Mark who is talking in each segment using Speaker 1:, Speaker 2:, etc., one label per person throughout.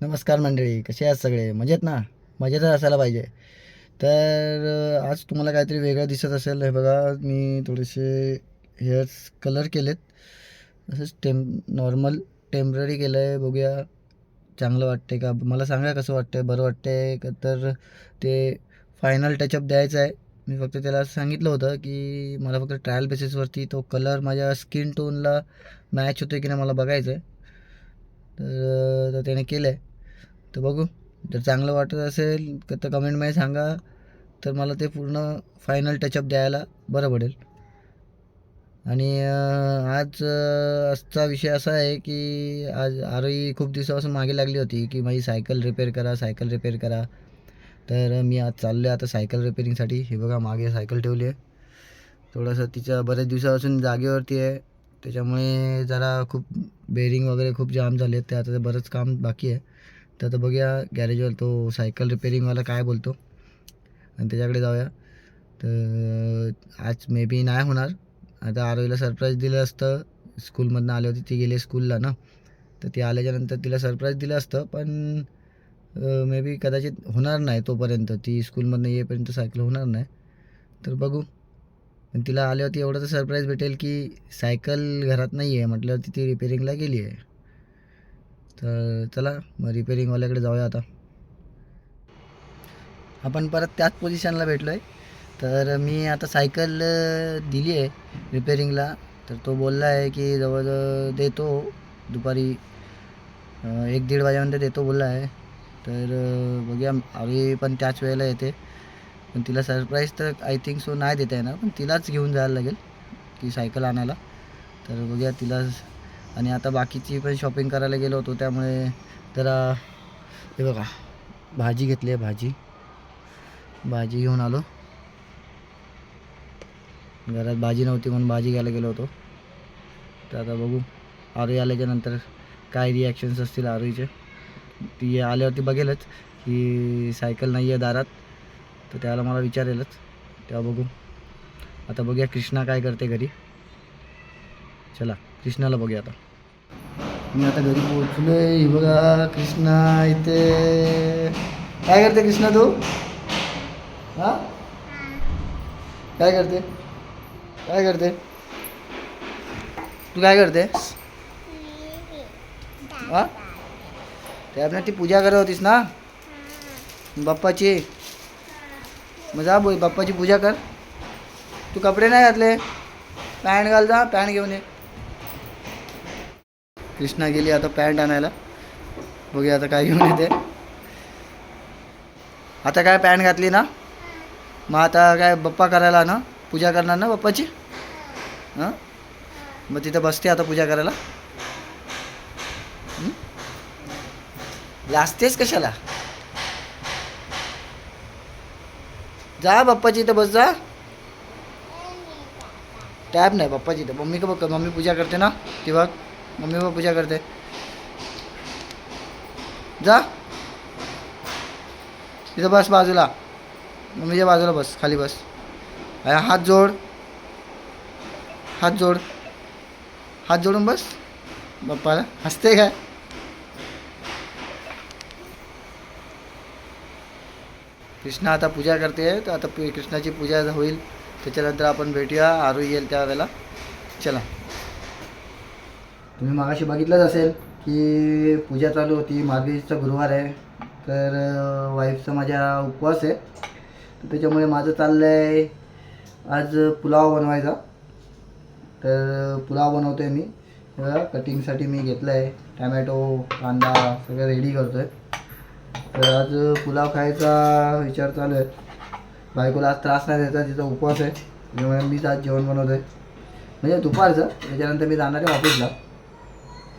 Speaker 1: नमस्कार मंडळी कसे आहात सगळे? मजेत ना? मजेतच असायला पाहिजे. तर आज तुम्हाला काहीतरी वेगळं दिसत असेल. हे बघा मी थोडेसे हेअर्स कलर केलेत. असंच टेम नॉर्मल टेंपररी केलं आहे बघूया चांगलं वाटते का? मला सांगा कसं वाटतं बरं वाटतंय का? तर ते फायनल टचअप द्यायचं आहे. मी फक्त त्याला सांगितलं होतं की मला फक्त ट्रायल बेसिसवरती तो कलर माझ्या स्किन टोनला मॅच होतो की नाही मला बघायचं आहे तर त्याने केलं आहे तर बघू. जर चांगलं वाटत असेल तर कमेंटमध्ये सांगा. तर मला ते पूर्ण फायनल टचअप द्यायला बरं पडेल. आणि आज आजचा विषय असा आहे की आज आरोही खूप दिवसापासून मागे लागली होती की माझी सायकल रिपेअर करा सायकल रिपेअर करा. तर मी आज चाललो आहे आता सायकल रिपेअरिंगसाठी हे बघा मागे सायकल ठेवली आहे. थोडंसं तिच्या बऱ्याच दिवसापासून जागेवरती आहे. त्याच्यामुळे जरा खूप बेरिंग वगैरे खूप जाम झाले आहेत. ते आता ते बरंच काम बाकी आहे. तर आता बघूया गॅरेजवर तो सायकल रिपेरिंगवाला काय बोलतो. आणि त्याच्याकडे जाऊया. तर आज मे बी नाही होणार. आता आरोहीला सरप्राईज दिलं असतं. स्कूलमधनं आली होती ती गेली स्कूलला ना. तर ती आल्याच्यानंतर तिला सरप्राईज दिलं असतं पण मे बी कदाचित होणार नाही तोपर्यंत. ती स्कूलमधनं येईपर्यंत सायकल होणार नाही. तर बघू. पण तिला आल्यावरती एवढं तर सरप्राईज भेटेल की सायकल घरात नाही आहे म्हटल्यावरती ती रिपेरिंगला गेली आहे तर चला मग रिपेरिंगवाल्याकडे जाऊया आता. आपण परत त्याच पोझिशनला भेटलो आहे तर मी आता सायकल दिली आहे रिपेरिंगला तर तो बोलला आहे की जवळजवळ देतो. दुपारी एक दीड वाजेपर्यंत देतो बोलला आहे. तर बघूया आम्ही पण त्याच वेळेला येते. पण तिला सरप्राईज तर आय थिंक सो नाही देता येणार. पण तिलाच घेऊन जायला लागेल की सायकल आणायला. तर बघूया तिला आणि आता बाकीची पण शॉपिंग करायला गेलो होतो त्यामुळे जरा हे बघा भाजी घेतली आहे भाजी. भाजी घेऊन आलो. घरात भाजी नव्हती म्हणून भाजी घ्यायला गेलो होतो. तर आता बघू आरोही आल्याच्यानंतर काय रिॲक्शन्स असतील आरोहीचे. ती आल्यावरती बघेलच की सायकल नाही आहे दारात तर त्याला मला विचारेलच. तेव्हा बघू. आता बघूया कृष्णा काय करते घरी. चला. कृष्णाला बघूया आता. मी आता घरी पोहोचलो आहे बघा कृष्णा इथे. काय करते कृष्णा तू? हा? काय करते? काय करते? तू काय करते? हा? त्यासाठी ती पूजा करत होतीस ना? बाप्पाची? मग जा बोल बाप्पाची पूजा कर. तू कपडे नाही घातले? पॅन्ट घाल जा पॅन्ट घेऊन ये. कृष्णा गेली आता पॅन्ट आणायला. बघूया आता काय घेऊन येते. आता काय पॅन्ट घातली ना? मग आता काय बप्पा करायला ना? पूजा करणार ना बप्पाची? हां? मग तिथं बसते आता पूजा करायला. हं? लाजतेस कशाला? जा बाप्पाची इथं बस जा. टॅब नाही बाप्पाची इथं. मम्मी का बघ मम्मी पूजा करते ना? ती बघ. मम्मी बघ पूजा करते. जा. तिथं बस बाजूला. मम्मीच्या बाजूला बस खाली बस. अरे हात जोड. हात जोड. हात जोडून बस. बाप्पाला. हसते काय? कृष्णा आता पूजा करते. तर आता कृष्णाची पूजा होईल. त्याच्यानंतर आपण भेटूया. आरू येईल त्यावेळेला. चला. तुम्ही मागाशी बघितलंच असेल की पूजा चालू होती मार्गशीरचा गुरुवार आहे. तर वाईफचा माझ्या उपवास आहे. तर त्याच्यामुळे माझं चाललं आहे आज पुलाव बनवायचा. तर पुलाव बनवतो आहे मी कटिंगसाठी मी घेतलं आहे टॅमॅटो कांदा सगळं रेडी करतो आहे तर आज पुलाव खायचा विचार चालू आहे. बायकोला आज त्रास नाही द्यायचा तिचा उपवास आहे. त्याच्यामुळे मीच आज जेवण बनवतो आहे म्हणजे दुपारचं. त्याच्यानंतर मी जाणार आहे ऑफिसला.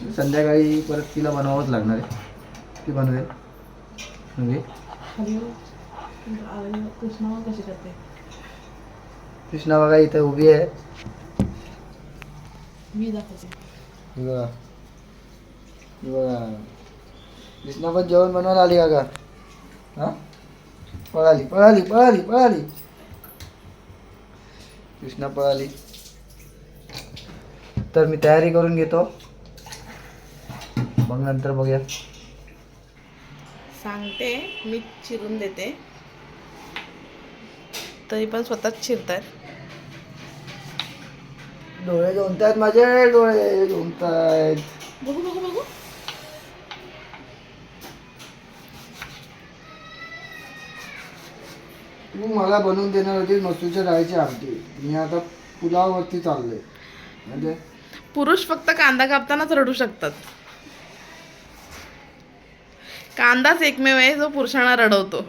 Speaker 1: संध्याकाळी परत तिला बनवावंच लागणार आहे. ती बनवेल. म्हणजे
Speaker 2: कृष्णा
Speaker 1: बघा इथे उभी आहे.
Speaker 2: मी दाखवते.
Speaker 1: बघा. बघा. कृष्णा पण जेवण बनवायला आली का का हां? पळाली पळाली पळाली पळाली. कृष्णा पळाली. तर मी तयारी करून घेतो. मग नंतर बघूया
Speaker 3: सांगते मी चिरून देते. तरी पण स्वतःच चिरतात.
Speaker 1: डोळे झोमतायत माझे डोळे झोमतायत
Speaker 3: बघू बघू बघू.
Speaker 1: तू मला बनवून देणार होती मसूरच्या डाळीची आमटी. मी आता पुलावरती चाललोय. म्हणजे
Speaker 3: पुरुष फक्त कांदा कापतानाच रडू शकतात. कांदाच एकमेव आहे जो पुरुषांना रडवतो.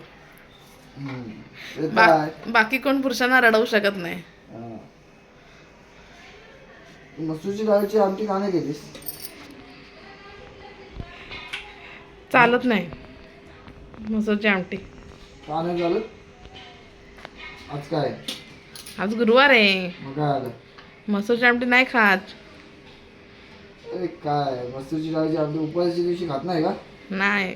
Speaker 3: बा. बाकी कोण पुरुषांना रडवू शकत नाही.
Speaker 1: मसूरची डाळीची आमटी का नाही केलीस
Speaker 3: चालत नाही. मसूरची आमटी.
Speaker 1: का नाही झालं आज काय?
Speaker 3: आज गुरुवार आहे.
Speaker 1: मग काय आलं?
Speaker 3: मसूरची आमटी नाही खात.
Speaker 1: अरे काय? मसूरची डाळीची आमटी उपवासाच्या दिवशी खात नाही का?
Speaker 3: नाही.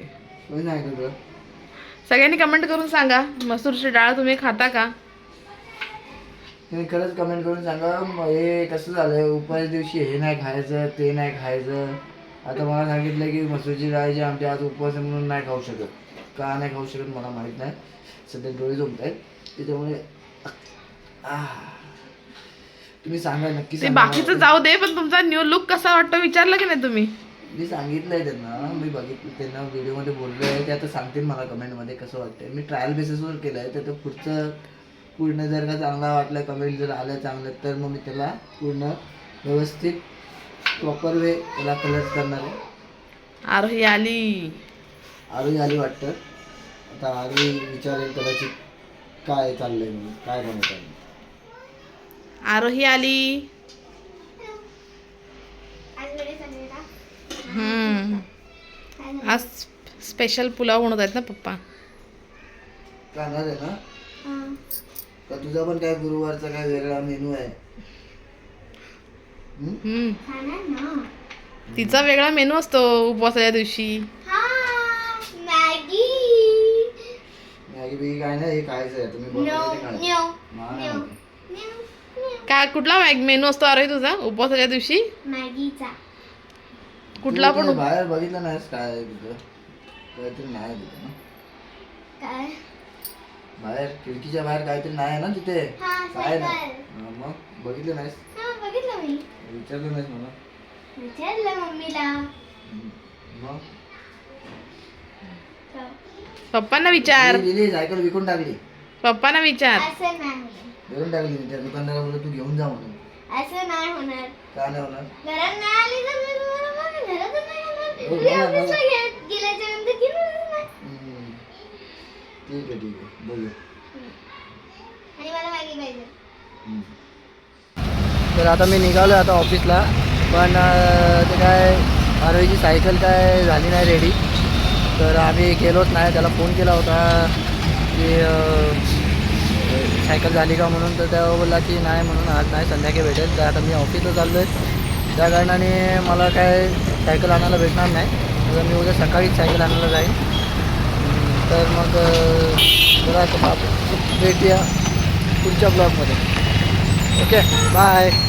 Speaker 3: सगळ्यांनी कमेंट करून सांगा. मसूरची डाळ तुम्ही खाता का?
Speaker 1: तुम्ही खरंच कमेंट करून सांगा हे कसं झालंय? उपवास दिवशी हे नाही खायचं ते नाही खायचं. आता मला सांगितलं की मसूरची डाळीची आमटी आज उपवास म्हणून नाही खाऊ शकत. का नाही खाऊ शकत मला माहीत नाही. सध्या डोळे जमत आहेत त्याच्यामुळे. तुम्ही सांगा नक्की
Speaker 3: बाकीचं जाऊ दे पण तुमचा न्यू लुक कसा वाटतो विचारलं की नाही तुम्ही?
Speaker 1: मी सांगितलंय त्यांना मी बघितलं त्यांना व्हिडिओमध्ये बोललोय. ते आता सांगतील मला कमेंटमध्ये कसं वाटतंय. मी ट्रायल बेसिसवर केलं आहे तर ते पुढचं पूर्ण जर का चांगला वाटलं कमेंट जर आलं चांगलं तर मग मी त्याला पूर्ण व्यवस्थित प्रॉपर वे त्याला कलर करणार आहे.
Speaker 3: आरोही आली.
Speaker 1: आरोही आली वाटतं. आता आरोही विचारेल कदाचित काय चाललंय म्हणून काय बनवत आहे
Speaker 3: आरोही आली. हम्म. आज स्पेशल पुलाव बनवत आहेत ना पप्पा.
Speaker 1: खाणार आहे ना का तुझा पण काय गुरुवारचा काय वेगळा मेनू आहे? हम्म?
Speaker 3: तिचा वेगळा मेनू असतो उपवासाच्या दिवशी.
Speaker 1: मॅगी. बिगी काय नाही हे खायचं आहे तुम्ही बनवलं ते खायचं. मला नाही माहिती.
Speaker 3: काय कुठला मेनू असतो आरोही तुझा उपवासाच्या दिवशी?
Speaker 2: मॅगीचा.
Speaker 3: कुठला पण
Speaker 1: बाहेर बघितलं नाहीस काय आहे तिथं? काहीतरी नाही आहे तिथं ना.
Speaker 2: काय?
Speaker 1: बाहेर खिडकीच्या बाहेर काहीतरी नाही आहे ना तिथे?
Speaker 2: हा
Speaker 1: काय नाही
Speaker 2: सायकल
Speaker 1: हा, मग बघितलं नाहीस?
Speaker 2: हा बघितलं मी.
Speaker 1: विचारलं नाहीस मला?
Speaker 2: विचारलं मम्मीला.
Speaker 1: हम्म. मग
Speaker 3: पप्पांना विचार.
Speaker 1: दिली- दिली सायकल विकून टाकली.
Speaker 3: पप्पांना विचार.
Speaker 2: असं नाही.
Speaker 1: देऊन टाकली त्या दुकानदारा बोललो तू घेऊन जा म्हणून.
Speaker 2: असं नाही होणार.
Speaker 1: का नाही होणार?
Speaker 2: घरात नाही आली तर मी
Speaker 1: ठीक आहे ठीक आहे. बघू
Speaker 2: आणि मला मॅगी पाहिजे.
Speaker 1: तर आता मी निघालो आता ऑफिसला पण ते काय आरोहीची सायकल काय झाली नाही रेडी तर आम्ही गेलोच नाही त्याला फोन केला होता की सायकल झाली का म्हणून तर तेव्हा बोलला की नाही म्हणून आज नाही संध्याकाळी भेटेल. तर आता मी ऑफिसला चाललो आहे त्या कारणाने मला काय सायकल आणायला भेटणार नाही. तर मी उद्या सकाळीच सायकल आणायला जाईन. तर मग जरा बाप- भेटूया पुढच्या ब्लॉगमध्ये. Okay bye.